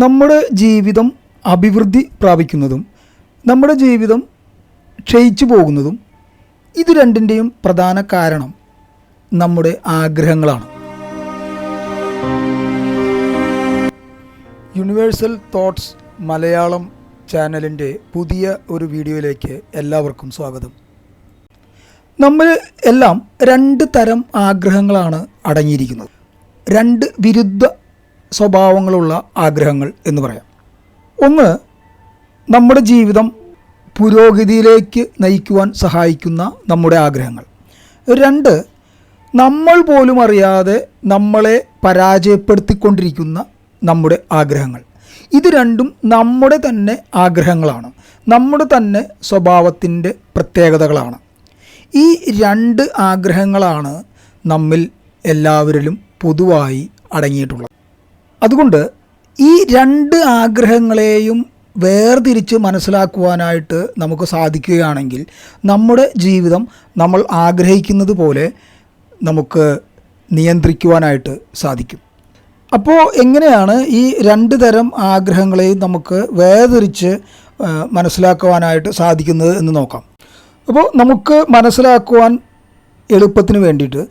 നമ്മുടെ ജീവിതം അഭിവൃദ്ധി പ്രാപിക്കുന്നതും നമ്മുടെ ജീവിതം ക്ഷയിച്ചു പോകുന്നതും ഇത് രണ്ടിന്റെയും പ്രധാന കാരണം നമ്മുടെ ആഗ്രഹങ്ങളാണ്. യൂണിവേഴ്സൽ തോട്ട്സ് മലയാളം ചാനലിന്റെ പുതിയ ഒരു വീഡിയോയിലേക്ക് എല്ലാവർക്കും സ്വാഗതം. നമ്മൾ എല്ലാം രണ്ട് തരം ആഗ്രഹങ്ങളാണ് അടങ്ങിയിരിക്കുന്നത്. രണ്ട് വിരുദ്ധ സ്വഭാവങ്ങളുള്ള ആഗ്രഹങ്ങൾ എന്ന് പറയാം. ഒന്ന് നമ്മുടെ ജീവിതം പുരോഗതിയിലേക്ക് നയിക്കുവാൻ സഹായിക്കുന്ന നമ്മുടെ ആഗ്രഹങ്ങൾ. രണ്ട് നമ്മൾ പോലും അറിയാതെ നമ്മളെ പരാജയപ്പെടുത്തിക്കൊണ്ടിരിക്കുന്ന നമ്മുടെ ആഗ്രഹങ്ങൾ. ഇത് രണ്ടും നമ്മുടെ തന്നെ ആഗ്രഹങ്ങളാണ്. നമ്മുടെ തന്നെ സ്വഭാവത്തിന്റെ പ്രത്യേകതകളാണ്. ഈ രണ്ട് ആഗ്രഹങ്ങളാണ് നമ്മിൽ എല്ലാവരിലും പൊതുവായി അടങ്ങിയിട്ടുള്ളത്. അതുകൊണ്ട് ഈ രണ്ട് ആഗ്രഹങ്ങളെയും വേർതിരിച്ച് മനസ്സിലാക്കുവാനായിട്ട് നമുക്ക് സാധിക്കുകയാണെങ്കിൽ നമ്മുടെ ജീവിതം നമ്മൾ ആഗ്രഹിക്കുന്നത് പോലെ നമുക്ക് നിയന്ത്രിക്കുവാനായിട്ട് സാധിക്കും. അപ്പോൾ എങ്ങനെയാണ് ഈ രണ്ട് തരം ആഗ്രഹങ്ങളെയും നമുക്ക് വേർതിരിച്ച് മനസ്സിലാക്കുവാനായിട്ട് സാധിക്കുന്നത് എന്ന് നോക്കാം. അപ്പോൾ നമുക്ക് മനസ്സിലാക്കുവാൻ എളുപ്പത്തിന് വേണ്ടിയിട്ട്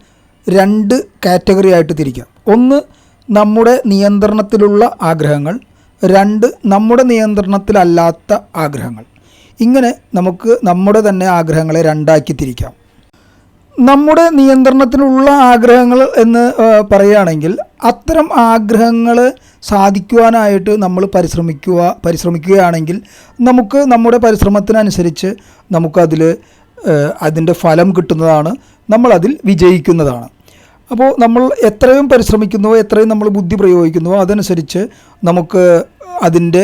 രണ്ട് കാറ്റഗറി ആയിട്ട് തിരിക്കാം. ഒന്ന് നമ്മുടെ നിയന്ത്രണത്തിലുള്ള ആഗ്രഹങ്ങൾ രണ്ട് നമ്മുടെ നിയന്ത്രണത്തിലല്ലാത്ത ആഗ്രഹങ്ങൾ. ഇങ്ങനെ നമുക്ക് നമ്മുടെ തന്നെ ആഗ്രഹങ്ങളെ രണ്ടാക്കി തിരിക്കാം. നമ്മുടെ നിയന്ത്രണത്തിലുള്ള ആഗ്രഹങ്ങൾ എന്ന് പറയുകയാണെങ്കിൽ അത്തരം ആഗ്രഹങ്ങൾ സാധിക്കുവാനായിട്ട് നമ്മൾ പരിശ്രമിക്കുക പരിശ്രമിക്കുകയാണെങ്കിൽ നമുക്ക് നമ്മുടെ പരിശ്രമത്തിനനുസരിച്ച് നമുക്കതിൽ അതിന്റെ ഫലം കിട്ടുന്നതാണ് നമ്മളതിൽ വിജയിക്കുന്നതാണ്. അപ്പോൾ നമ്മൾ എത്രയും പരിശ്രമിക്കുന്നുവോ എത്രയും നമ്മൾ ബുദ്ധി പ്രയോഗിക്കുന്നുവോ അതനുസരിച്ച് നമുക്ക് അതിന്റെ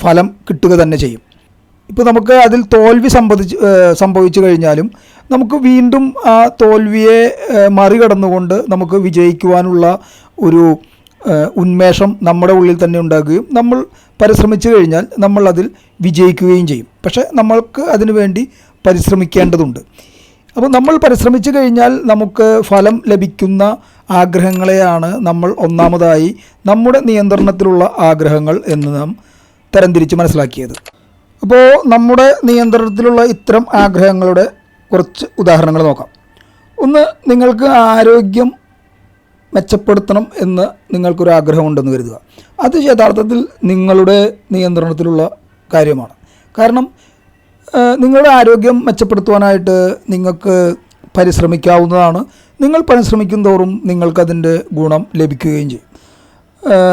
ഫലം കിട്ടുക തന്നെ ചെയ്യും. ഇപ്പോൾ നമുക്ക് അതിൽ തോൽവി സംഭവിച്ച് സംഭവിച്ചു കഴിഞ്ഞാലും നമുക്ക് വീണ്ടും ആ തോൽവിയെ മറികടന്നുകൊണ്ട് നമുക്ക് വിജയിക്കുവാനുള്ള ഒരു ഉന്മേഷം നമ്മുടെ ഉള്ളിൽ തന്നെ ഉണ്ടാകുകയും നമ്മൾ പരിശ്രമിച്ചു കഴിഞ്ഞാൽ നമ്മൾ അതിൽ വിജയിക്കുകയും ചെയ്യും. പക്ഷേ നമ്മൾക്ക് അതിനു വേണ്ടി പരിശ്രമിക്കേണ്ടതുണ്ട്. അപ്പോൾ നമ്മൾ പരിശ്രമിച്ചു കഴിഞ്ഞാൽ നമുക്ക് ഫലം ലഭിക്കുന്ന ആഗ്രഹങ്ങളെയാണ് നമ്മൾ ഒന്നാമതായി നമ്മുടെ നിയന്ത്രണത്തിലുള്ള ആഗ്രഹങ്ങൾ എന്ന് നാം തരംതിരിച്ച് മനസ്സിലാക്കിയത്. അപ്പോൾ നമ്മുടെ നിയന്ത്രണത്തിലുള്ള ഇത്തരം ആഗ്രഹങ്ങളുടെ കുറച്ച് ഉദാഹരണങ്ങൾ നോക്കാം. ഒന്ന് നിങ്ങൾക്ക് ആരോഗ്യം മെച്ചപ്പെടുത്തണം എന്ന് നിങ്ങൾക്കൊരു ആഗ്രഹമുണ്ടെന്ന് കരുതുക. അത് യഥാർത്ഥത്തിൽ നിങ്ങളുടെ നിയന്ത്രണത്തിലുള്ള കാര്യമാണ്. കാരണം നിങ്ങളുടെ ആരോഗ്യം മെച്ചപ്പെടുത്തുവാനായിട്ട് നിങ്ങൾക്ക് പരിശ്രമിക്കാവുന്നതാണ്. നിങ്ങൾ പരിശ്രമിക്കും തോറും നിങ്ങൾക്കതിന്റെ ഗുണം ലഭിക്കുകയും ചെയ്യും.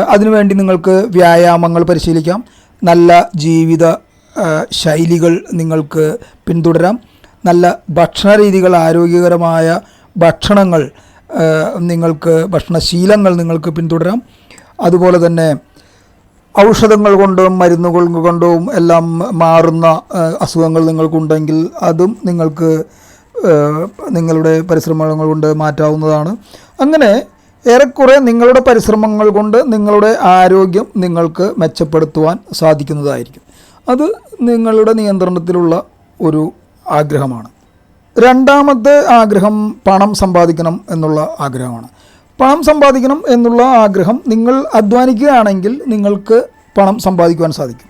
അതിനുവേണ്ടി നിങ്ങൾക്ക് വ്യായാമങ്ങൾ പരിശീലിക്കാം. നല്ല ജീവിത ശൈലികൾ നിങ്ങൾക്ക് പിന്തുടരാം. നല്ല ഭക്ഷണ രീതികൾ ആരോഗ്യകരമായ ഭക്ഷണങ്ങൾ നിങ്ങൾക്ക് ഭക്ഷണശീലങ്ങൾ നിങ്ങൾക്ക് പിന്തുടരാം. അതുപോലെ തന്നെ ഔഷധങ്ങൾ കൊണ്ടും മരുന്നുകൾ കൊണ്ടും എല്ലാം മാറുന്ന അസുഖങ്ങൾ നിങ്ങൾക്കുണ്ടെങ്കിൽ അതും നിങ്ങൾക്ക് നിങ്ങളുടെ പരിശ്രമങ്ങൾ കൊണ്ട് മാറ്റാവുന്നതാണ്. അങ്ങനെ ഏറെക്കുറെ നിങ്ങളുടെ പരിശ്രമങ്ങൾ കൊണ്ട് നിങ്ങളുടെ ആരോഗ്യം നിങ്ങൾക്ക് മെച്ചപ്പെടുത്തുവാൻ സാധിക്കുന്നതായിരിക്കും. അത് നിങ്ങളുടെ നിയന്ത്രണത്തിലുള്ള ഒരു ആഗ്രഹമാണ്. രണ്ടാമത്തെ ആഗ്രഹം പണം സമ്പാദിക്കണം എന്നുള്ള ആഗ്രഹമാണ്. പണം സമ്പാദിക്കണം എന്നുള്ള ആഗ്രഹം നിങ്ങൾ അധ്വാനിക്കുകയാണെങ്കിൽ നിങ്ങൾക്ക് പണം സമ്പാദിക്കുവാൻ സാധിക്കും.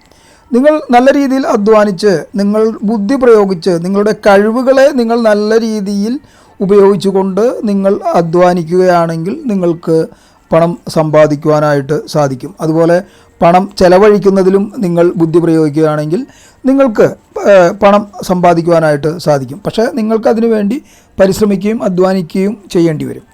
നിങ്ങൾ നല്ല രീതിയിൽ അധ്വാനിച്ച് നിങ്ങൾ ബുദ്ധി പ്രയോഗിച്ച് നിങ്ങളുടെ കഴിവുകളെ നിങ്ങൾ നല്ല രീതിയിൽ ഉപയോഗിച്ചുകൊണ്ട് നിങ്ങൾ അധ്വാനിക്കുകയാണെങ്കിൽ നിങ്ങൾക്ക് പണം സമ്പാദിക്കുവാനായിട്ട് സാധിക്കും. അതുപോലെ പണം ചെലവഴിക്കുന്നതിലും നിങ്ങൾ ബുദ്ധി പ്രയോഗിക്കുകയാണെങ്കിൽ നിങ്ങൾക്ക് പണം സമ്പാദിക്കുവാനായിട്ട് സാധിക്കും. പക്ഷേ നിങ്ങൾക്കതിനു വേണ്ടി പരിശ്രമിക്കുകയും അധ്വാനിക്കുകയും ചെയ്യേണ്ടി വരും.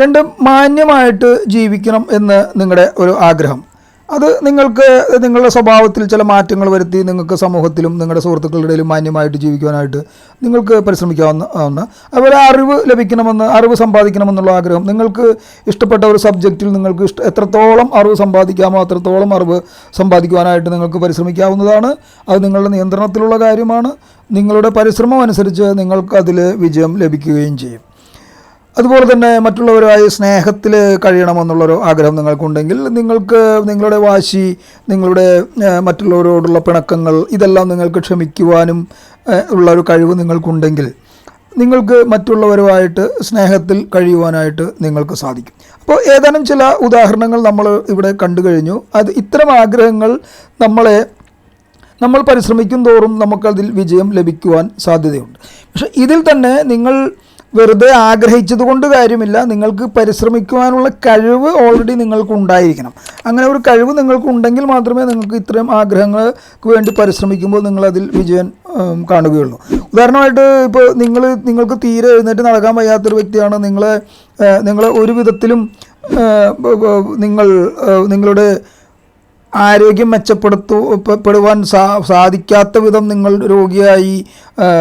രണ്ട് മാന്യമായിട്ട് ജീവിക്കണം എന്ന് നിങ്ങളുടെ ഒരു ആഗ്രഹം. അത് നിങ്ങൾക്ക് നിങ്ങളുടെ സ്വഭാവത്തിൽ ചില മാറ്റങ്ങൾ വരുത്തി നിങ്ങൾക്ക് സമൂഹത്തിലും നിങ്ങളുടെ സുഹൃത്തുക്കളുടെ ഇടയിലും മാന്യമായിട്ട് ജീവിക്കുവാനായിട്ട് നിങ്ങൾക്ക് പരിശ്രമിക്കാവുന്ന ഒന്ന് അതുപോലെ അറിവ് ലഭിക്കണമെന്ന് അറിവ് സമ്പാദിക്കണമെന്നുള്ള ആഗ്രഹം. നിങ്ങൾക്ക് ഇഷ്ടപ്പെട്ട ഒരു സബ്ജക്റ്റിൽ നിങ്ങൾക്ക് ഇഷ്ട എത്രത്തോളം അറിവ് സമ്പാദിക്കാമോ അത്രത്തോളം അറിവ് സമ്പാദിക്കുവാനായിട്ട് നിങ്ങൾക്ക് പരിശ്രമിക്കാവുന്നതാണ്. അത് നിങ്ങളുടെ നിയന്ത്രണത്തിലുള്ള കാര്യമാണ്. നിങ്ങളുടെ പരിശ്രമം അനുസരിച്ച് നിങ്ങൾക്ക് അതിൽ വിജയം ലഭിക്കുകയും ചെയ്യും. അതുപോലെ തന്നെ മറ്റുള്ളവരുമായി സ്നേഹത്തിൽ കഴിയണമെന്നുള്ളൊരു ആഗ്രഹം നിങ്ങൾക്കുണ്ടെങ്കിൽ നിങ്ങൾക്ക് നിങ്ങളുടെ വാശി നിങ്ങളുടെ മറ്റുള്ളവരോടുള്ള പിണക്കങ്ങൾ ഇതെല്ലാം നിങ്ങൾക്ക് ക്ഷമിക്കുവാനും ഉള്ള ഒരു കഴിവ് നിങ്ങൾക്കുണ്ടെങ്കിൽ നിങ്ങൾക്ക് മറ്റുള്ളവരുമായിട്ട് സ്നേഹത്തിൽ കഴിയുവാനായിട്ട് നിങ്ങൾക്ക് സാധിക്കും. അപ്പോൾ ഏതാനും ചില ഉദാഹരണങ്ങൾ നമ്മൾ ഇവിടെ കണ്ടു കഴിഞ്ഞു. അത് ഇത്തരം ആഗ്രഹങ്ങൾ നമ്മളെ നമ്മൾ പരിശ്രമിക്കും തോറും നമുക്കതിൽ വിജയം ലഭിക്കുവാൻ സാധ്യതയുണ്ട്. പക്ഷേ ഇതിൽ തന്നെ നിങ്ങൾ വെറുതെ ആഗ്രഹിച്ചത് കൊണ്ട് കാര്യമില്ല. നിങ്ങൾക്ക് പരിശ്രമിക്കുവാനുള്ള കഴിവ് ഓൾറെഡി നിങ്ങൾക്ക് ഉണ്ടായിരിക്കണം. അങ്ങനെ ഒരു കഴിവ് നിങ്ങൾക്ക് ഉണ്ടെങ്കിൽ മാത്രമേ നിങ്ങൾക്ക് ഇത്രയും ആഗ്രഹങ്ങൾക്ക് വേണ്ടി പരിശ്രമിക്കുമ്പോൾ നിങ്ങളതിൽ വിജയം കാണുകയുള്ളൂ. ഉദാഹരണമായിട്ട് ഇപ്പോൾ നിങ്ങൾ നിങ്ങൾക്ക് തീരെ എഴുന്നേറ്റ് നടക്കാൻ വയ്യാത്തൊരു വ്യക്തിയാണ്. നിങ്ങളെ നിങ്ങൾ ഒരു വിധത്തിലും നിങ്ങൾ നിങ്ങളുടെ ആരോഗ്യം മെച്ചപ്പെടുത്തു പെടുവാൻ സാ സാധിക്കാത്ത വിധം നിങ്ങൾ രോഗിയായി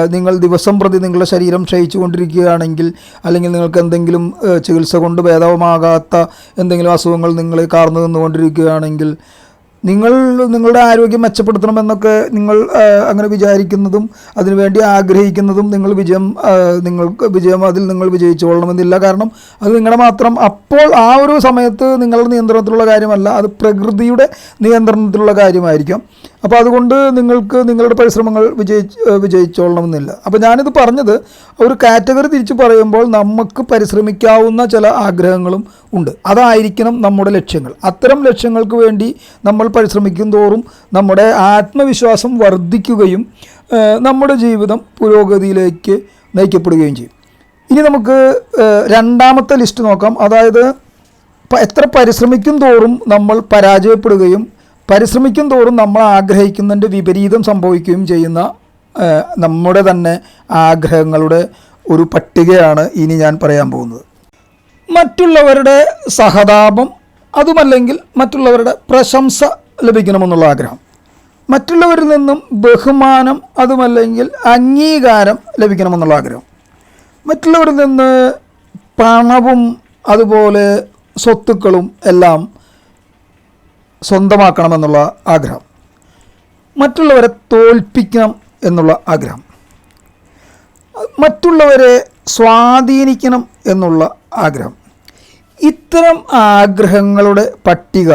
നിങ്ങൾ ദിവസം പ്രതി നിങ്ങളുടെ ശരീരം ക്ഷയിച്ചു കൊണ്ടിരിക്കുകയാണെങ്കിൽ അല്ലെങ്കിൽ നിങ്ങൾക്ക് എന്തെങ്കിലും ചികിത്സ കൊണ്ട് ഭേദമാകാത്ത എന്തെങ്കിലും അസുഖങ്ങൾ നിങ്ങളെ കാർന്നു നിന്നുകൊണ്ടിരിക്കുകയാണെങ്കിൽ നിങ്ങൾ നിങ്ങളുടെ ആരോഗ്യം മെച്ചപ്പെടുത്തണമെന്നൊക്കെ നിങ്ങൾ അങ്ങനെ വിചാരിക്കുന്നതും അതിനുവേണ്ടി ആഗ്രഹിക്കുന്നതും നിങ്ങൾ വിജയം നിങ്ങൾക്ക് വിജയം അതിൽ നിങ്ങൾ വിജയിച്ചുകൊള്ളണമെന്നില്ല. കാരണം അത് നിങ്ങളുടെ മാത്രം അപ്പോൾ ആ ഒരു സമയത്ത് നിങ്ങളുടെ നിയന്ത്രണത്തിലുള്ള കാര്യമല്ല അത് പ്രകൃതിയുടെ നിയന്ത്രണത്തിലുള്ള കാര്യമായിരിക്കും. അപ്പോൾ അതുകൊണ്ട് നിങ്ങൾക്ക് നിങ്ങളുടെ പരിശ്രമങ്ങൾ വിജയിച്ച് വിജയിച്ചോളണമെന്നില്ല. അപ്പോൾ ഞാനിത് പറഞ്ഞത് ഒരു കാറ്റഗറി തിരിച്ച് പറയുമ്പോൾ നമുക്ക് പരിശ്രമിക്കാവുന്ന ചില ആഗ്രഹങ്ങളും ഉണ്ട്. അതായിരിക്കണം നമ്മുടെ ലക്ഷ്യങ്ങൾ. അത്തരം ലക്ഷ്യങ്ങൾക്ക് വേണ്ടി നമ്മൾ പരിശ്രമിക്കും തോറും നമ്മുടെ ആത്മവിശ്വാസം വർദ്ധിക്കുകയും നമ്മുടെ ജീവിതം പുരോഗതിയിലേക്ക് നയിക്കപ്പെടുകയും ചെയ്യും. ഇനി നമുക്ക് രണ്ടാമത്തെ ലിസ്റ്റ് നോക്കാം. അതായത് എത്ര പരിശ്രമിക്കും തോറും നമ്മൾ പരാജയപ്പെടുകയും പരിശ്രമിക്കും തോറും നമ്മൾ ആഗ്രഹിക്കുന്നതിന്റെ വിപരീതം സംഭവിക്കുകയും ചെയ്യുന്ന നമ്മുടെ തന്നെ ആഗ്രഹങ്ങളുടെ ഒരു പട്ടികയാണ് ഇനി ഞാൻ പറയാൻ പോകുന്നത്. മറ്റുള്ളവരുടെ സഹതാപം അതുമല്ലെങ്കിൽ മറ്റുള്ളവരുടെ പ്രശംസ ലഭിക്കണമെന്നുള്ള ആഗ്രഹം. മറ്റുള്ളവരിൽ നിന്നും ബഹുമാനം അതുമല്ലെങ്കിൽ അംഗീകാരം ലഭിക്കണമെന്നുള്ള ആഗ്രഹം. മറ്റുള്ളവരിൽ നിന്ന് പണവും അതുപോലെ സ്വത്തുക്കളും എല്ലാം സ്വന്തമാക്കണമെന്നുള്ള ആഗ്രഹം. മറ്റുള്ളവരെ തോൽപ്പിക്കണം എന്നുള്ള ആഗ്രഹം. മറ്റുള്ളവരെ സ്വാധീനിക്കണം എന്നുള്ള ആഗ്രഹം. ഇത്തരം ആഗ്രഹങ്ങളുടെ പട്ടിക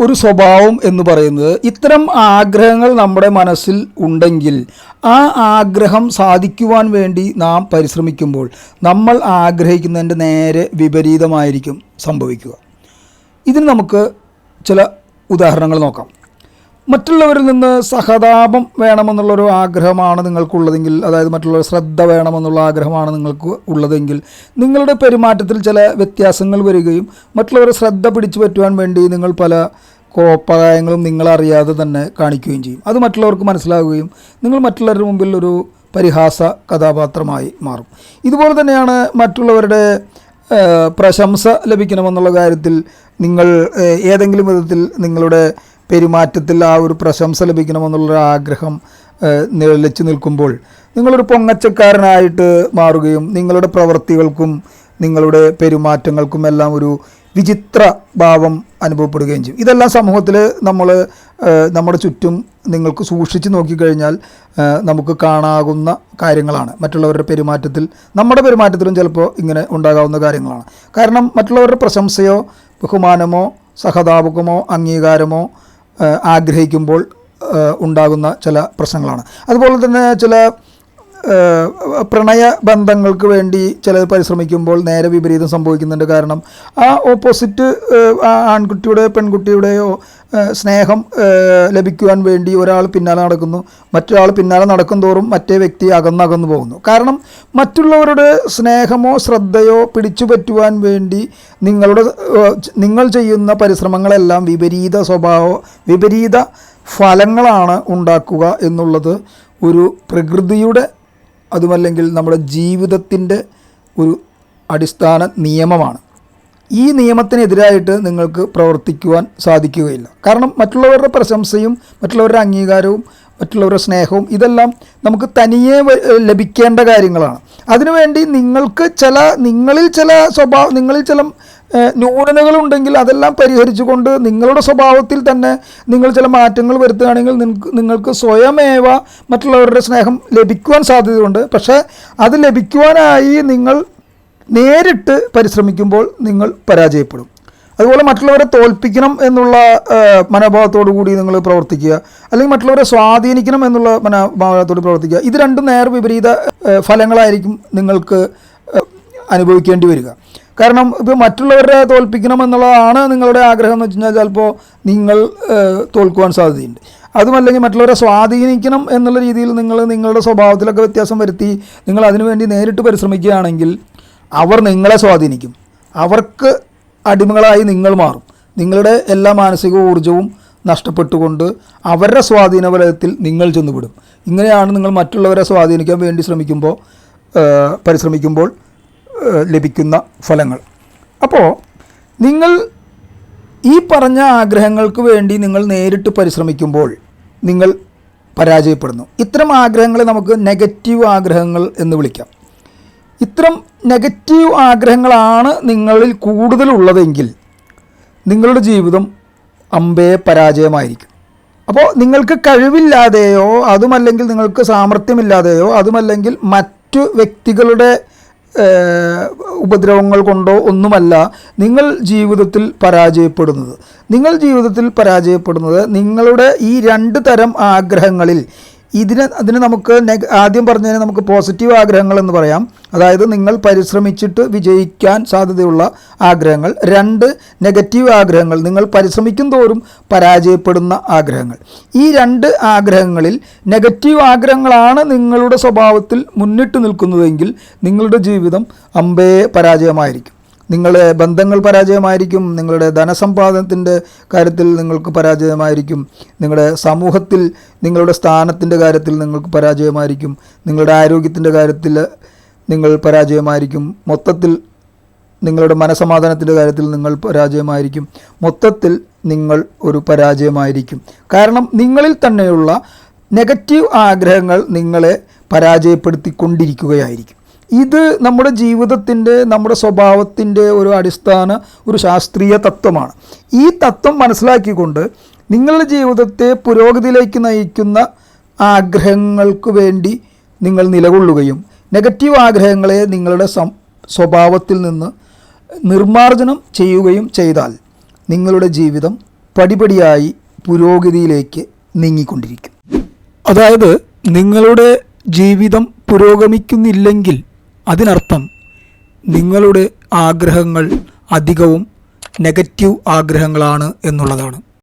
ഒരു സ്വഭാവം എന്ന് പറയുന്നത് ഇത്തരം ആഗ്രഹങ്ങൾ നമ്മുടെ മനസ്സിൽ ഉണ്ടെങ്കിൽ ആ ആഗ്രഹം സാധിക്കുവാൻ വേണ്ടി നാം പരിശ്രമിക്കുമ്പോൾ നമ്മൾ ആഗ്രഹിക്കുന്നതിന്റെ നേരെ വിപരീതമായിരിക്കും സംഭവിക്കുക. ഇതിന് നമുക്ക് ചില ഉദാഹരണങ്ങൾ നോക്കാം. മറ്റുള്ളവരിൽ നിന്ന് സഹതാപം വേണമെന്നുള്ളൊരു ആഗ്രഹമാണ് നിങ്ങൾക്കുള്ളതെങ്കിൽ അതായത് മറ്റുള്ളവർ ശ്രദ്ധ വേണമെന്നുള്ള ആഗ്രഹമാണ് നിങ്ങൾക്ക് ഉള്ളതെങ്കിൽ നിങ്ങളുടെ പെരുമാറ്റത്തിൽ ചില വ്യത്യാസങ്ങൾ വരികയും മറ്റുള്ളവരെ ശ്രദ്ധ പിടിച്ചു പറ്റുവാൻ വേണ്ടി നിങ്ങൾ പല കോപ്രായങ്ങളും നിങ്ങളറിയാതെ തന്നെ കാണിക്കുകയും ചെയ്യും. അത് മറ്റുള്ളവർക്ക് മനസ്സിലാവുകയും നിങ്ങൾ മറ്റുള്ളവരുടെ മുമ്പിൽ ഒരു പരിഹാസ കഥാപാത്രമായി മാറും. ഇതുപോലെ തന്നെയാണ് മറ്റുള്ളവരുടെ പ്രശംസ ലഭിക്കണമെന്നുള്ള കാര്യത്തിൽ നിങ്ങൾ ഏതെങ്കിലും വിധത്തിൽ നിങ്ങളുടെ പെരുമാറ്റത്തിൽ ആ ഒരു പ്രശംസ ലഭിക്കണമെന്നുള്ള ആഗ്രഹം നിഴലിച്ചു നിൽക്കുമ്പോൾ നിങ്ങളൊരു പൊങ്ങച്ചക്കാരനായിട്ട് മാറുകയും നിങ്ങളുടെ പ്രവൃത്തികൾക്കും നിങ്ങളുടെ പെരുമാറ്റങ്ങൾക്കും എല്ലാം ഒരു വിചിത്ര ഭാവം അനുഭവപ്പെടുകയും ചെയ്യും. ഇതെല്ലാം സമൂഹത്തിൽ നമ്മൾ നമ്മുടെ ചുറ്റും നിങ്ങൾക്ക് സൂക്ഷിച്ച് നോക്കിക്കഴിഞ്ഞാൽ നമുക്ക് കാണാകുന്ന കാര്യങ്ങളാണ്. മറ്റുള്ളവരുടെ പെരുമാറ്റത്തിൽ നമ്മുടെ പെരുമാറ്റത്തിലും ചിലപ്പോൾ ഇങ്ങനെ ഉണ്ടാകാവുന്ന കാര്യങ്ങളാണ്. കാരണം മറ്റുള്ളവരുടെ പ്രശംസയോ ബഹുമാനമോ സഹതാപകമോ അംഗീകാരമോ ആഗ്രഹിക്കുമ്പോൾ ഉണ്ടാകുന്ന ചില പ്രശ്നങ്ങളാണ്. അതുപോലെ തന്നെ ചില പ്രണയ ബന്ധങ്ങൾക്ക് വേണ്ടി ചിലർ പരിശ്രമിക്കുമ്പോൾ നേരെ വിപരീതം സംഭവിക്കുന്നുണ്ട്. കാരണം ആ ഓപ്പോസിറ്റ് ആൺകുട്ടിയുടെ പെൺകുട്ടിയുടെയോ സ്നേഹം ലഭിക്കുവാൻ വേണ്ടി ഒരാൾ പിന്നാലെ നടക്കുന്നു. മറ്റൊരാൾ പിന്നാലെ നടക്കും തോറും മറ്റേ വ്യക്തി അകന്നകന്നു പോകുന്നു. കാരണം മറ്റുള്ളവരുടെ സ്നേഹമോ ശ്രദ്ധയോ പിടിച്ചു പറ്റുവാൻ വേണ്ടി നിങ്ങളുടെ നിങ്ങൾ ചെയ്യുന്ന പരിശ്രമങ്ങളെല്ലാം വിപരീത സ്വഭാവ വിപരീത ഫലങ്ങളാണ് ഉണ്ടാക്കുക എന്നുള്ളത് ഒരു പ്രകൃതിയുടെ അതുമല്ലെങ്കിൽ നമ്മുടെ ജീവിതത്തിന്റെ ഒരു അടിസ്ഥാന നിയമമാണ്. ഈ നിയമത്തിനെതിരായിട്ട് നിങ്ങൾക്ക് പ്രവർത്തിക്കുവാൻ സാധിക്കുകയില്ല. കാരണം മറ്റുള്ളവരുടെ പ്രശംസയും മറ്റുള്ളവരുടെ അംഗീകാരവും മറ്റുള്ളവരുടെ സ്നേഹവും ഇതെല്ലാം നമുക്ക് തനിയെ ലഭിക്കേണ്ട കാര്യങ്ങളാണ്. അതിനുവേണ്ടി നിങ്ങൾക്ക് ചില നിങ്ങളിൽ ചില സ്വഭാവം നിങ്ങളിൽ ചില ന്യൂനതകളുണ്ടെങ്കിൽ അതെല്ലാം പരിഹരിച്ചുകൊണ്ട് നിങ്ങളുടെ സ്വഭാവത്തിൽ തന്നെ നിങ്ങൾ ചില മാറ്റങ്ങൾ വരുത്തുകയാണെങ്കിൽ നിങ്ങൾക്ക് സ്വയമേവ മറ്റുള്ളവരുടെ സ്നേഹം ലഭിക്കുവാൻ സാധ്യതയുണ്ട്. പക്ഷേ അത് ലഭിക്കുവാനായി നിങ്ങൾ നേരിട്ട് പരിശ്രമിക്കുമ്പോൾ നിങ്ങൾ പരാജയപ്പെടും. അതുപോലെ മറ്റുള്ളവരെ തോൽപ്പിക്കണം എന്നുള്ള മനോഭാവത്തോടു കൂടി നിങ്ങൾ പ്രവർത്തിക്കുക. അല്ലെങ്കിൽ മറ്റുള്ളവരെ സ്വാധീനിക്കണം എന്നുള്ള മനോഭാവത്തോട് പ്രവർത്തിക്കുക. ഇത് രണ്ടും നേർ വിപരീത ഫലങ്ങളായിരിക്കും നിങ്ങൾക്ക് അനുഭവിക്കേണ്ടി വരിക. കാരണം ഇപ്പോൾ മറ്റുള്ളവരെ തോൽപ്പിക്കണം എന്നുള്ളതാണ് നിങ്ങളുടെ ആഗ്രഹം എന്ന് വെച്ച് കഴിഞ്ഞാൽ ചിലപ്പോൾ നിങ്ങൾ തോൽക്കുവാൻ സാധ്യതയുണ്ട്. അതുമല്ലെങ്കിൽ മറ്റുള്ളവരെ സ്വാധീനിക്കണം എന്നുള്ള രീതിയിൽ നിങ്ങൾ നിങ്ങളുടെ സ്വഭാവത്തിലൊക്കെ വ്യത്യാസം വരുത്തി നിങ്ങൾ അതിനുവേണ്ടി നേരിട്ട് പരിശ്രമിക്കുകയാണെങ്കിൽ അവർ നിങ്ങളെ സ്വാധീനിക്കും. അവർക്ക് അടിമകളായി നിങ്ങൾ മാറും. നിങ്ങളുടെ എല്ലാ മാനസിക ഊർജവും നഷ്ടപ്പെട്ടുകൊണ്ട് അവരുടെ സ്വാധീന വലയത്തിൽ നിങ്ങൾ ചെന്നുവിടും. ഇങ്ങനെയാണ് നിങ്ങൾ മറ്റുള്ളവരെ സ്വാധീനിക്കാൻ വേണ്ടി ശ്രമിക്കുമ്പോൾ പരിശ്രമിക്കുമ്പോൾ ലഭിക്കുന്ന ഫലങ്ങൾ. അപ്പോൾ നിങ്ങൾ ഈ പറഞ്ഞ ആഗ്രഹങ്ങൾക്ക് വേണ്ടി നിങ്ങൾ നേരിട്ട് പരിശ്രമിക്കുമ്പോൾ നിങ്ങൾ പരാജയപ്പെടുന്നു. ഇത്തരം ആഗ്രഹങ്ങളെ നമുക്ക് നെഗറ്റീവ് ആഗ്രഹങ്ങൾ എന്ന് വിളിക്കാം. ഇത്തരം നെഗറ്റീവ് ആഗ്രഹങ്ങളാണ് നിങ്ങളിൽ കൂടുതലുള്ളതെങ്കിൽ നിങ്ങളുടെ ജീവിതം അമ്പേ പരാജയമായിരിക്കും. അപ്പോൾ നിങ്ങൾക്ക് കഴിവില്ലാതെയോ അതുമല്ലെങ്കിൽ നിങ്ങൾക്ക് സാമർഥ്യമില്ലാതെയോ അതുമല്ലെങ്കിൽ മറ്റു വ്യക്തികളുടെ ഉപദ്രവങ്ങൾ കൊണ്ടോ ഒന്നുമല്ല നിങ്ങൾ ജീവിതത്തിൽ പരാജയപ്പെടുന്നത്. നിങ്ങൾ ജീവിതത്തിൽ പരാജയപ്പെടുന്നത് നിങ്ങളുടെ ഈ രണ്ട് തരം ആഗ്രഹങ്ങളിൽ. ഇതിന് അതിന് നമുക്ക് ആദ്യം പറഞ്ഞതിന് നമുക്ക് പോസിറ്റീവ് ആഗ്രഹങ്ങൾ എന്ന് പറയാം. അതായത് നിങ്ങൾ പരിശ്രമിച്ചിട്ട് വിജയിക്കാൻ സാധ്യതയുള്ള ആഗ്രഹങ്ങൾ. രണ്ട് നെഗറ്റീവ് ആഗ്രഹങ്ങൾ. നിങ്ങൾ പരിശ്രമിക്കും തോറും പരാജയപ്പെടുന്ന ആഗ്രഹങ്ങൾ. ഈ രണ്ട് ആഗ്രഹങ്ങളിൽ നെഗറ്റീവ് ആഗ്രഹങ്ങളാണ് നിങ്ങളുടെ സ്വഭാവത്തിൽ മുന്നിട്ട് നിൽക്കുന്നതെങ്കിൽ നിങ്ങളുടെ ജീവിതം അമ്പേ പരാജയമായിരിക്കും. നിങ്ങളുടെ ബന്ധങ്ങൾ പരാജയമായിരിക്കും. നിങ്ങളുടെ ധനസമ്പാദനത്തിന്റെ കാര്യത്തിൽ നിങ്ങൾക്ക് പരാജയമായിരിക്കും. നിങ്ങളുടെ സമൂഹത്തിൽ നിങ്ങളുടെ സ്ഥാനത്തിന്റെ കാര്യത്തിൽ നിങ്ങൾക്ക് പരാജയമായിരിക്കും. നിങ്ങളുടെ ആരോഗ്യത്തിന്റെ കാര്യത്തിൽ നിങ്ങൾ പരാജയമായിരിക്കും. മൊത്തത്തിൽ നിങ്ങളുടെ മനസമാധാനത്തിന്റെ കാര്യത്തിൽ നിങ്ങൾ പരാജയമായിരിക്കും. മൊത്തത്തിൽ നിങ്ങൾ ഒരു പരാജയമായിരിക്കും. കാരണം നിങ്ങളിൽ തന്നെയുള്ള നെഗറ്റീവ് ആഗ്രഹങ്ങൾ നിങ്ങളെ പരാജയപ്പെടുത്തിക്കൊണ്ടിരിക്കുകയായിരിക്കും. ഇത് നമ്മുടെ ജീവിതത്തിന്റെ നമ്മുടെ സ്വഭാവത്തിന്റെ ഒരു അടിസ്ഥാന ഒരു ശാസ്ത്രീയ തത്വമാണ്. ഈ തത്വം മനസ്സിലാക്കിക്കൊണ്ട് നിങ്ങളുടെ ജീവിതത്തെ പുരോഗതിയിലേക്ക് നയിക്കുന്ന ആഗ്രഹങ്ങൾക്ക് വേണ്ടി നിങ്ങൾ നിലകൊള്ളുകയും നെഗറ്റീവ് ആഗ്രഹങ്ങളെ നിങ്ങളുടെ സ്വഭാവത്തിൽ നിന്ന് നിർമ്മാർജനം ചെയ്യുകയും ചെയ്താൽ നിങ്ങളുടെ ജീവിതം പടിപടിയായി പുരോഗതിയിലേക്ക് നീങ്ങിക്കൊണ്ടിരിക്കും. അതായത് നിങ്ങളുടെ ജീവിതം പുരോഗമിക്കുന്നില്ലെങ്കിൽ അതിനർത്ഥം നിങ്ങളുടെ ആഗ്രഹങ്ങൾ അധികവും നെഗറ്റീവ് ആഗ്രഹങ്ങളാണ് എന്നുള്ളതാണ്.